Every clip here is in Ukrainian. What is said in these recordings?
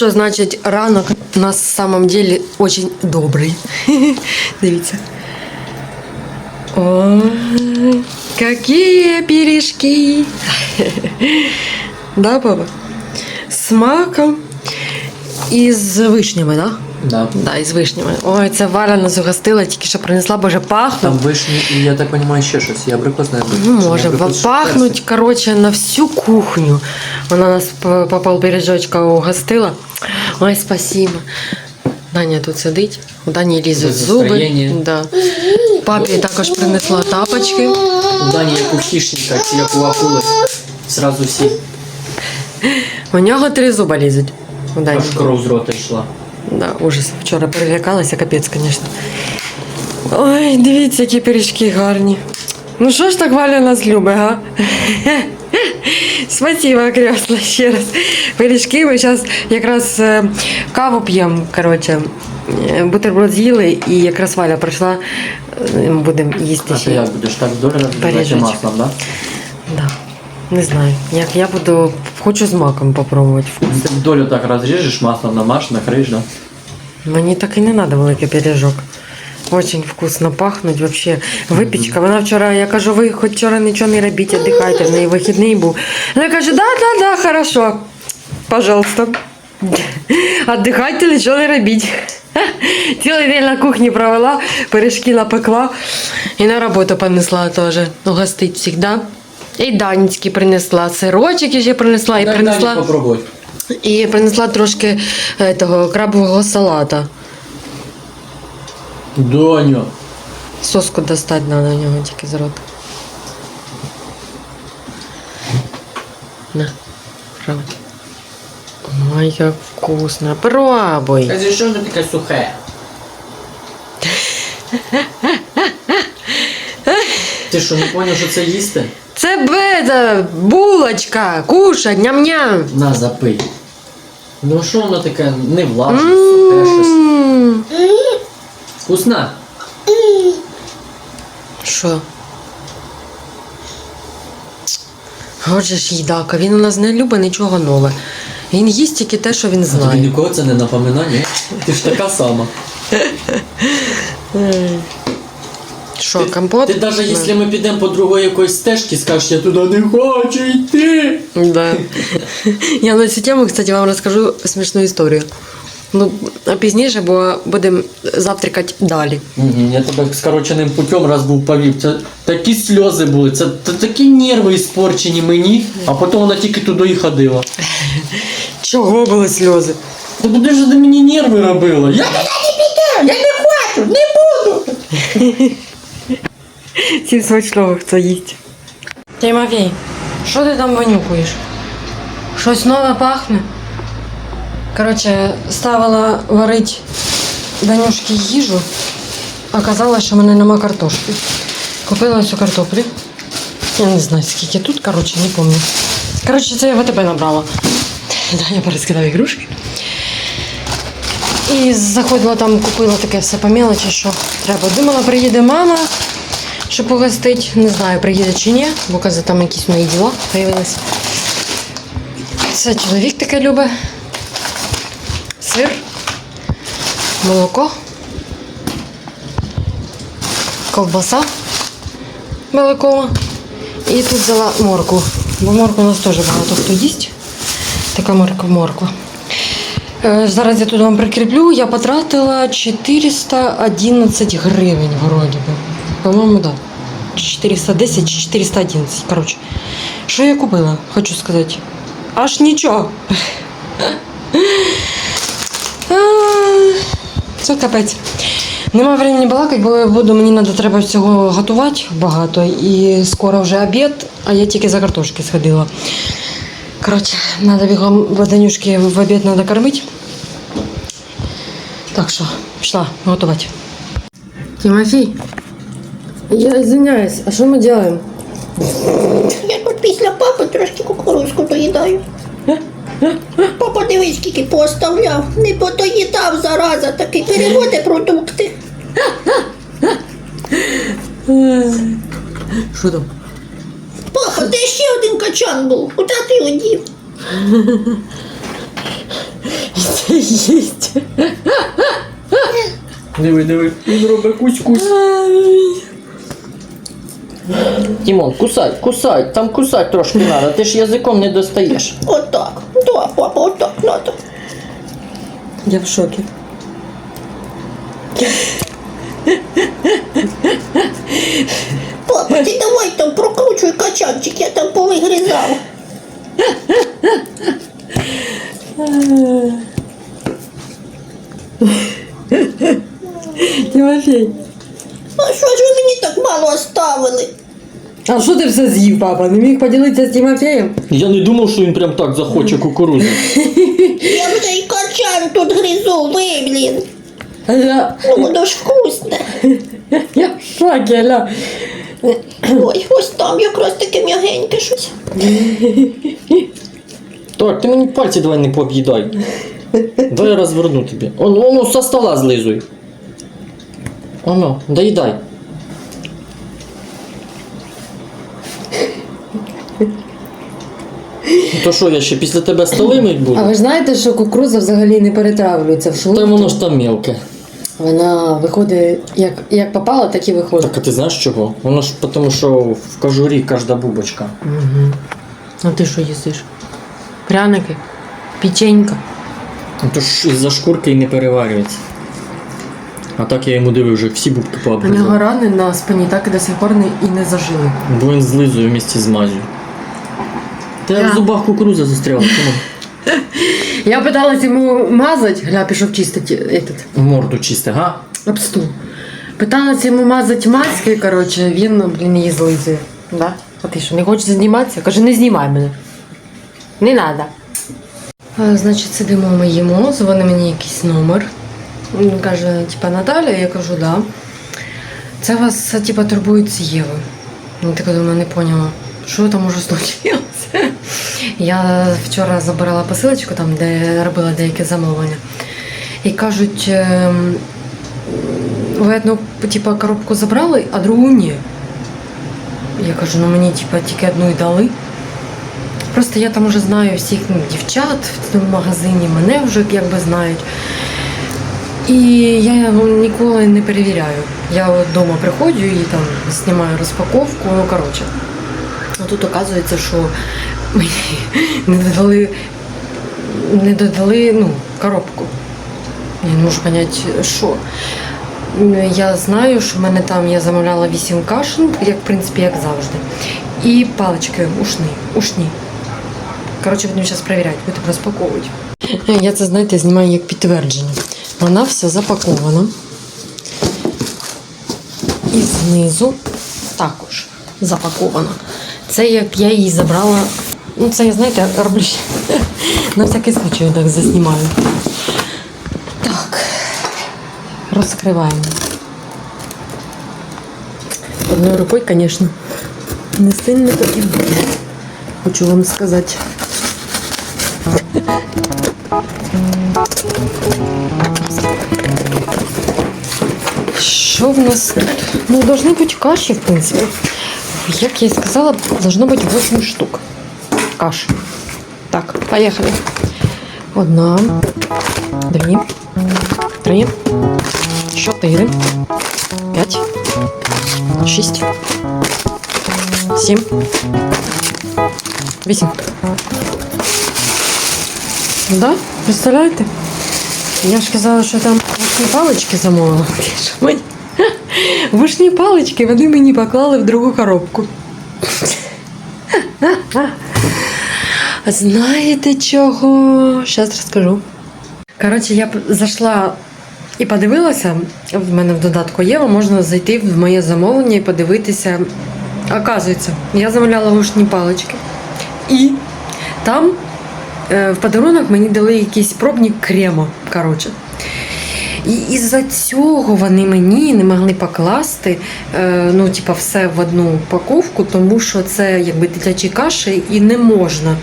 От що значить ранок на самом деле очень добрий. Дивіться. Ой, какие пиріжки. Да, папа? З маком і з вишнями, да? Да. Да, із вишнями. Ой, це Валя нас угостила, тільки що принесла, боже, пахне. Там вишні і я так розумію, ще щось. Я абрикос не. Ну, може, пахнуть, короче, на всю кухню. Вона нас по, по полпиріжочка угостила. Ой, спасибо. Даня тут сидить, у Дані лізуть Без зуби. настроєння. Да. Папі також принесла тапочки. У Дані як у хищника, чи як у акули. Зразу всі. У нього три зуба лізуть. У Дані. Аж кров з рота йшла. Да, ужас. Вчора перелякалася, капець, звісно. Ой, дивіться, які пиріжки гарні. Ну що ж так Валя нас любить, га? Спасибо, кресла, ще раз. Пиріжки ми зараз якраз е, каву п'ємо, коротше. Е, Бутерброд з'їли і якраз Валя прийшла, е, будемо їсти А ти як будеш так Пиріжочок. маслом, да? Да. Не знаю, як я буду, хочу з маком попробувати вкус. Вдоль так розріжеш, маслом намаш, накриєш, да? Мені так і не треба великий пиріжок. Очень вкусно пахнуть вообще. Випічка. Вона вчора, я кажу, ви хоч вчора нічого не робіть, віддихайте, в неї вихідний був. Вона каже, да, да, да, хорошо. Пожалуйста. Отдихайте, нічого не робіть. Цілий день на кухні провела, пиріжки напекла і на роботу понесла теж. Угостить завжди. І данські принесла, сирочки ще принесла, і принесла. І принесла трошки е, того крабового салата. Доню. Соску достати треба у нього тільки з рота. На, пробуй. Ой, як вкусно. Пробуй. Кажи, що воно таке сухе? Ти що, не зрозумів, що це їсти? Це беда, булочка, кушать, ням-ням. На, запий. Ну що воно таке не влажне, сухе щось. М. Вкусна? Що? Отже ж їдака, він у нас не любить нічого нове. Він їсть тільки те, що він А тобі знає. нікого це не напоминає? Ти ж така сама. Що, компот? Ти навіть якщо ми підемо по другої якоїсь стежки, скажеш, я туди не хочу йти. Да. Я на цю тему, кстати, вам розкажу смішну історію. Ну, а пізніше, бо будемо завтракати далі. Я тебе скороченим путем раз був повів. Це такі сльози були, це, та- такі нерви іспорчені мені, а потім вона тільки туди і ходила. Чого були сльози? Та ж ти мені нерви робила? Я туди не піду, я не хочу, не буду. Всім смачного, хто їсть. Тимофій, що ти там винюкуєш? Щось нове пахне? Коротше, ставила варить Данюшки їжу, а казала, що в мене нема картошки. Купила цю картоплю. Я не знаю, скільки тут, коротше, не пам'ятаю. Коротше, це я в АТБ набрала. Даня перескидав ігрушки. І заходила там, купила таке все по мелочі, що треба. Думала, приїде мама, щоб погостить. Не знаю, приїде чи ні, бо каже, там якісь мої діла з'явилися. Це чоловік таке любить. Сир, молоко, ковбаса молокова. І тут взяла морку. Бо морку у нас теж багато хто їсть. Така морква морква. Е, Зараз я тут вам прикріплю. Я потратила 411 гривень, вроді би. По-моєму, так. Да. 410 чи 411. Коротше. Що я купила, хочу сказати. Аж нічого. Це капець. Нема времени балакати, бо буду, мені надо, треба всього готувати багато. І скоро вже обід, а я тільки за картошки сходила. Коротше, треба бігом водонюшки в обід треба кормити. Так що, пішла готувати. Тимофій, я извиняюсь, а що ми робимо? Я тут після папи трошки кукурузку доїдаю. Папа дивись, скільки поставляв. Не подоїдав зараза, такий переводи продукти. Що там? Папа, де ще один качан був? Куди ти його дів? Їсть. Диви, диви, він робить кусь-кусь. Тімон, кусай, кусай, там кусать трошки треба, ти ж язиком не достаєш. Отак. Да, папа, отак надо. Я в шокі. Папа, ти давай там прокручуй качанчик, я там повигризав. Тимофей. А що ж ви мені так мало оставили? А що ти все з'їв, папа? Не міг поділитися з Тимофеєм? Я не думав, що він прям так захоче кукурудзу. Я вже й качан тут гризу, ви, блін. А я, Ну, воно ж вкусне. я в шокі, Аля. Ой, ось там якраз таке м'ягеньке щось. Так, ти мені пальці давай не пооб'їдай. Дай я розверну тобі. Он, воно со стола злизуй. Оно, доїдай. То що, я ще після тебе столи мить А ви ж знаєте, що кукурудза взагалі не перетравлюється в Та шлунку? воно ж там мелке. Вона виходить, як, як попала, так і виходить. Так, а ти знаєш чого? Воно ж тому, що в кожурі кожна бубочка. Угу. А ти що їсиш? Пряники? Печенька? Ну то ж із-за шкурки і не переварюється. А так я йому дивив, вже всі бубки У нього рани на спині так і до сих пор не, і не зажили. Бо він злизує вместе з мазю. Та Я- в зубах кукуруза застряла, чому? Я пыталась йому мазати, гля, пішов чистити этот, Морду чисте, га? об стул. Пыталась йому мазати маски, коротше, він, блін, її злизує. Да? А ти що, не хочеш зніматися? Каже, не знімай мене. Не надо. А, значить, сидимо ми їмо, дзвонить мені якийсь номер. Він каже, типа, Наталя, я кажу, да. Це вас, типа, турбується Єва. Я така думаю, не поняла, що там уже случилось. Я вчора забирала посилочку, там, де робила деякі замовлення. І кажуть, ем, ви одну типа, коробку забрали, а другу ні. Я кажу, ну мені типа, тільки одну й дали. Просто я там вже знаю всіх ну, дівчат в цьому магазині, мене вже якби знають. І я ну, ніколи не перевіряю. Я вдома приходжу і там знімаю розпаковку, ну коротше. А тут оказується, що мені не додали, не додали ну, коробку. Я не можу зрозуміти, що. Я знаю, що в мене там я замовляла 8 кашин, як в принципі, як завжди. І палички ушні. ушні. Коротше, будемо зараз перевіряти, будемо розпаковувати. Я це, знаєте, знімаю як підтвердження. Вона вся запакована. І знизу також запакована. Це як я її забрала. Ну, це я, знаєте, роблю ще на всякий случай так заснімаю. Так, розкриваємо. Одною рукою, звісно, не сильно потрібно. Хочу вам сказати. Що в нас тут? Ну, должны бути каші, в принципі. Як я і сказала, должно бути 8 штук. Каш. Так, поїхали. Одна, дві, три, чотири, п'ять, шість, сім, вісім. Да? Представляєте? Я ж казала, що там палички замовила. Вишні палички вони мені поклали в другу коробку. Знаєте чого? Зараз розкажу. Коротше, я зайшла і подивилася. В мене в додатку Єва, можна зайти в моє замовлення і подивитися. Оказується, я замовляла вишні палички. І там е, в подарунок мені дали якийсь пробник крема. Коротше. І із-за цього вони мені не могли покласти е, ну, типа, все в одну упаковку, тому що це якби дитячі каші і не можна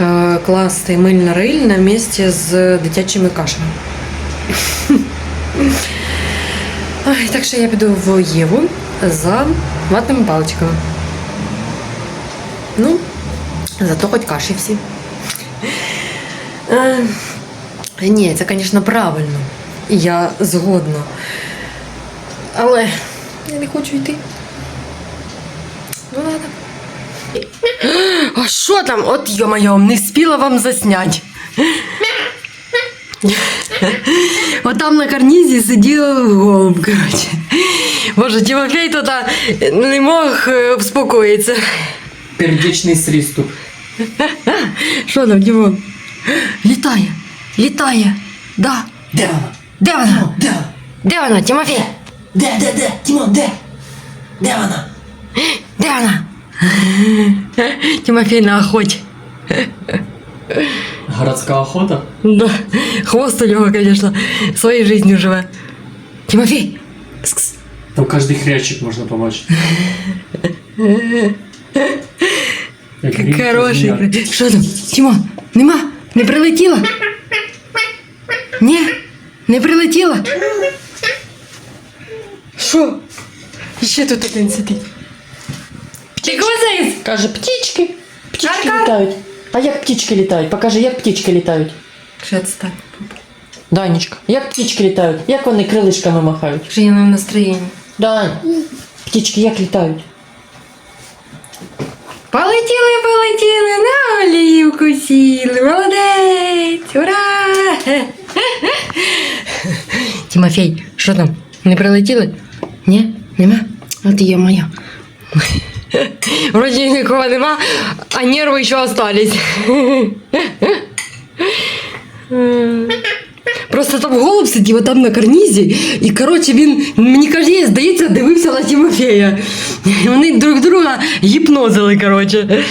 е, класти мильна риль на місці з дитячими кашами. Ай, так що я піду в Єву за ватними паличками. Ну, зато хоч каші всі. Е, Ні, це, звісно, правильно. Я згодна. Але я не хочу йти. Ну ладно. А що там? От йо-моє, не спіла вам засняти. От там на карнізі сидів голуб, коротше. Боже, Тимофей тут не мог е, вспокоїтися. Пердічний сріступ. Що там, Дімон? Літає, літає. Да. Де вона? Де вона? Де? Де вона, Тимофей? Де, де, де? Тімон, де? Де вона? Де вона? Тимофей на охоті. Городська охота? Да. Хвост у нього, звісно, своєю життю живе. Тимофей! Кс-кс. Там кожний хрящик можна побачити. Як гріх, Хороший. змія. Що там? Тімо, нема? Не прилетіла? Ні? Не прилетіла? Що? Ще тут один сидить. Ти козаєць? Каже, птічки. Птічки Арка. літають. А як птічки літають? Покажи, як птічки літають. Ще відстань. Данечка, як птічки літають? Як вони крилишками махають? Вже я на настроєнні. Дань, птічки як літають? Полетіли, полетіли, на олівку сіли. Молодець! Ура! Тимофей, що там? Не прилетіли? Ні? Нема? От і є моя. Вроді нікого нема, а нерви ще остались. Просто там голуб сидів, а там на карнізі, і коротше він, мені каже, здається, дивився на Тимофея. Вони друг друга гіпнозили, коротше.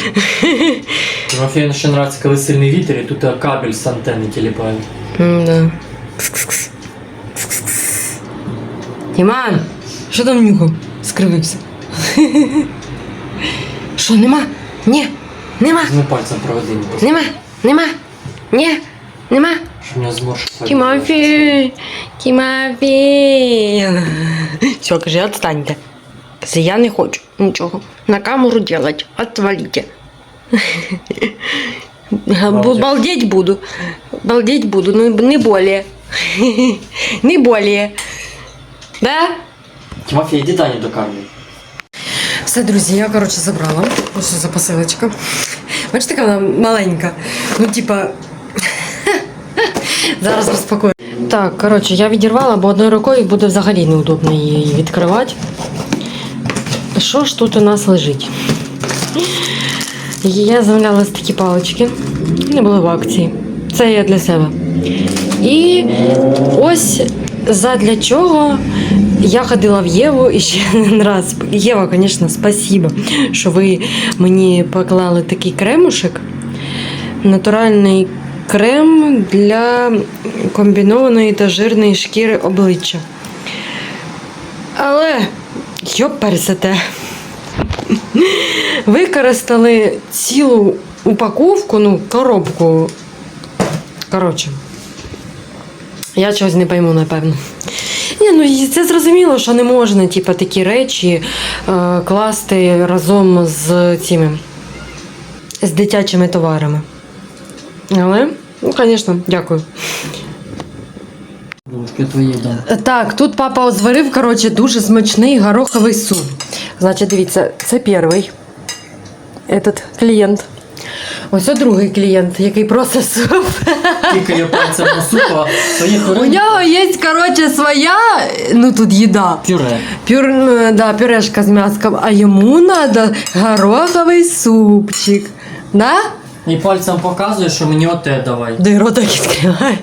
Тимофею ще нравиться, коли сильний вітер, і тут кабель з антенни тіліпає. Да. Тіман, що там нюхав? Скривився. Що, нема? Ні, нема, Ну пальцем проведи, нема, нема, ні, нема. нього зморшився. Тимофей, Тимофей. Все, каже, отстаньте. Каже, я не хочу нічого. На камеру делать. Отвалите. Балдеть буду. Балдеть буду, но не более. Не более. Да? Тимофей, іди Дані докармлюй. Все, друзі, я коротше забрала. Ось що за посилочка. Бачите, яка вона маленька. Ну, типа. Зараз розпакую. Так, коротше, я відірвала, бо одною рукою буде взагалі неудобно її відкривати. Що ж тут у нас лежить? Я замовляла такі палички. Вони були в акції. Це я для себе. І ось задля чого я ходила в Єву і ще один раз. Єва, звісно, спасибо, що ви мені поклали такий кремушек. Натуральний крем для комбінованої та жирної шкіри обличчя. Але, йоперсете, використали цілу упаковку, ну, коробку. Коротше, я чогось не пойму, напевно. Ні, ну це зрозуміло, що не можна, типу, такі речі е, класти разом з цими з дитячими товарами. Але, ну, звісно, дякую. Твої, да. Так, тут папа зварив, коротше, дуже смачний гороховий суп. Значить, дивіться, це перший этот клієнт. Ось це другий клієнт, який просить суп. Тікає пальцем на суп, а У нього є, коротше, своя, ну тут їда. пюре. Пюр, да, пюрешка з м'яском, а йому треба гороховий супчик. Да? І пальцем показує, що мені оте давай. Дай ротик відкривай.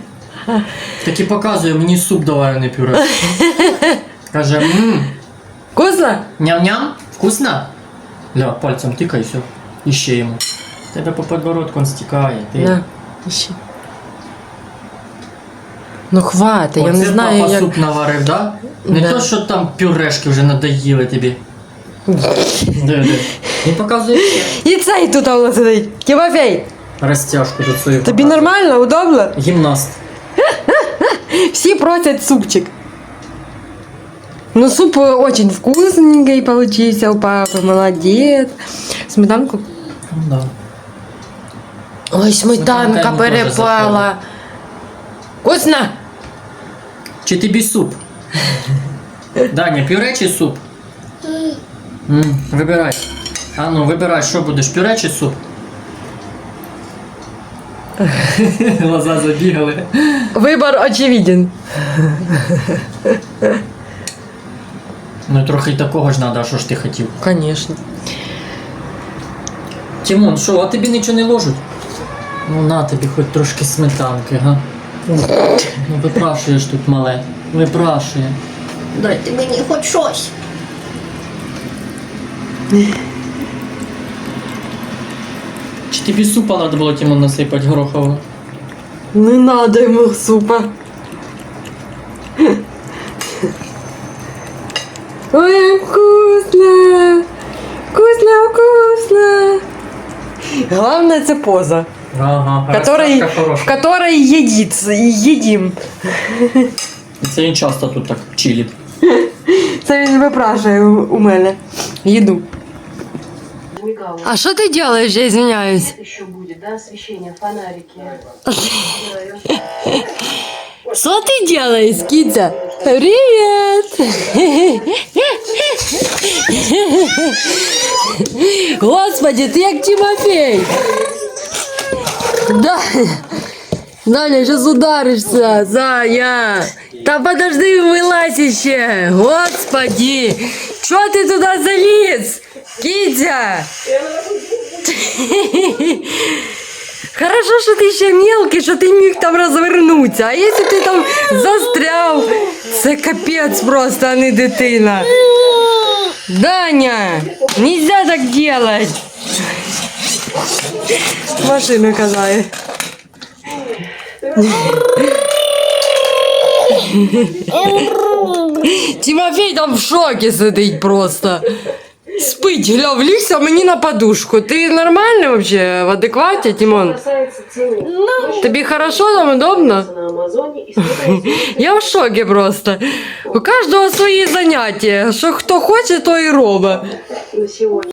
Так і показує, мені суп давай, а не пюре. Каже, мм, Вкусно? ням-ням, вкусно? Ля, пальцем тикай, все. І ще йому. Тебе по подбородку он стікає. Ти. Да. Іще. Ну хватить, я Оце не знаю, папа як. суп наварив, да? Не Да. то, що там пюрешки вже надоїли тобі. Де? Він показує ще. І цей тут воно сидить. Тимофей, Розтяжку тут свою. тобі показує. нормально, удобно? Гімнаст. Всі просять супчик. Ну, суп э, очень вкусненький получился у папы, молодец. Сметанку. Ну, да. Ой, Сметанка сметанка йому теж перепала. Вкусно! Чи тобі суп? Даня, пюре чи суп? М, вибирай. А ну, вибирай, що будеш, пюре чи суп? Глаза забігали. Вибор очевиден. Ну трохи й такого ж надо, що ж ти хотів. Конечно. Тимон, що, а тобі нічого не ложуть? Ну на тобі хоч трошки сметанки, га? Ну випрашуєш тут мале. Випрашує. Дайте мені хоч щось. Чи тобі супа треба було Тимон насипати горохового? Не надо ему супа. Ой, вкусно! Вкусно, вкусно! Главное это поза, Ага, которой, розтяжка в хороша. которой едит, едим. Це він часто тут так чилить. Це він випрашує у у мене їду. Мигало. А що ти робиш, я извиняюсь? Еще будет, да, освещение, фонарики. Что ты делаешь, Китя? Привет! Господи, ты як Тимофей! Да. Даня, сейчас ударишься, Зая! Да подожди, вылазь еще! Господи! Чё ты туда залез? Китя! Хорошо, що ти ще мелкий, що ти міг там розвернутися. А якщо ти там застряв, це капець просто, а не дитина. Даня, нельзя так делать. Машина казає. Тимофей там в шокі сидить просто. Спить, гля, влігся мені на подушку. Ти нормальний вообще, в адекваті, Тимон? Касается цены. Тобі хорошо там удобно? На Амазоне и смотрите. Я в шокі просто. У кожного свої заняття. Що хто хоче, то і робить. на сегодня.